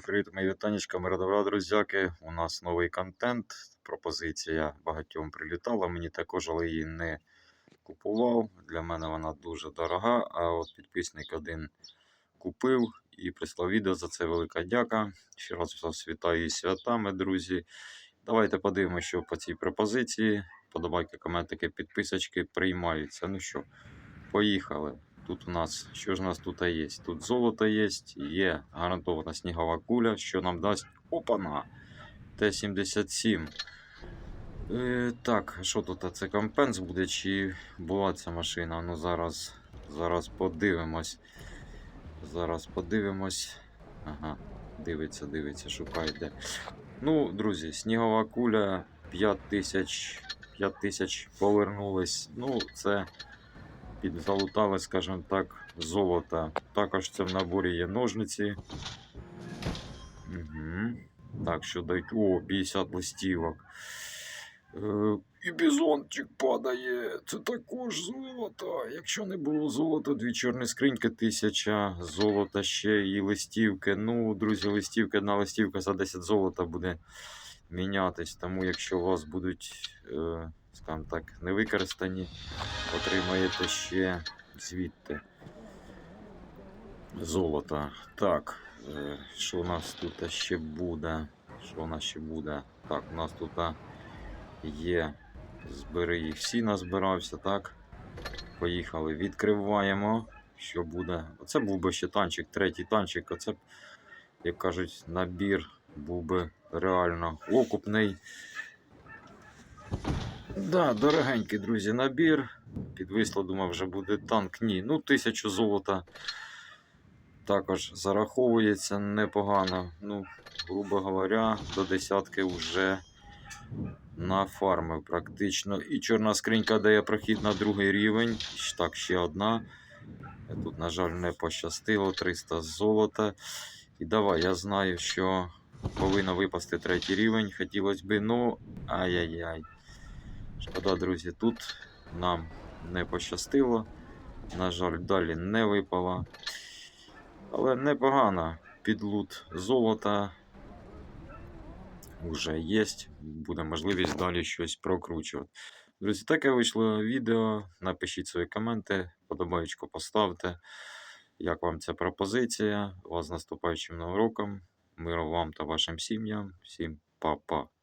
Привіт, мої вітанечка, мира друзяки. У нас новий контент. Пропозиція багатьом прилітала. Мені також, але її не купував. Для мене вона дуже дорога. А от підписник один купив і прислав відео. За це велика дяка. Ще раз вас вітаю із святами, друзі. Давайте подивимося, що по цій пропозиції. Подобайки, коментики, підписочки приймаються. Ну що, поїхали. Тут у нас, що ж у нас тут є? Тут золото є, є гарантована снігова куля, що нам дасть опана Т-77. Е, так, що тут? Це компенс буде, чи була ця машина? Ну зараз, зараз подивимось. Зараз подивимось. Ага, дивиться, дивиться, шукає де. Ну, друзі, снігова куля 5000 5000 повернулись. Ну, це підзалутали, скажімо так, золото. Також це в наборі є ножниці. Угу. Так, що дають. О, 50 листівок. Е, і бізончик падає. Це також золото. Якщо не було золота, дві чорні скриньки, тисяча золота ще і листівки. Ну, друзі, листівки, одна листівка за 10 золота буде мінятись. Тому якщо у вас будуть, е, скажімо так, не використані, отримаєте ще звідти золото. Так, е, що у нас тут ще буде? Що у нас ще буде? Так, у нас тут є. Збери їх всі назбирався, так? Поїхали, відкриваємо. Що буде? Оце був би ще танчик, третій танчик. Оце, як кажуть, набір був би реально окупний. Да, дорогенький, друзі, набір. Підвисло, думав, вже буде танк. Ні. Ну, тисячу золота також зараховується непогано. Ну, грубо говоря, до десятки вже нафармив практично. І чорна скринька дає прохід на другий рівень. Так, ще одна. Тут, на жаль, не пощастило. 300 золота. І давай, я знаю, що повинно випасти третій рівень. Хотілося б, ну, ай-яй-яй. Шкода, друзі, тут нам не пощастило. На жаль, далі не випало. Але непогано. Підлут золота вже є. Буде можливість далі щось прокручувати. Друзі, таке вийшло відео. Напишіть свої коменти, подобаєчко поставте. Як вам ця пропозиція? Вас з наступаючим новим роком. Миру вам та вашим сім'ям. Всім па-па.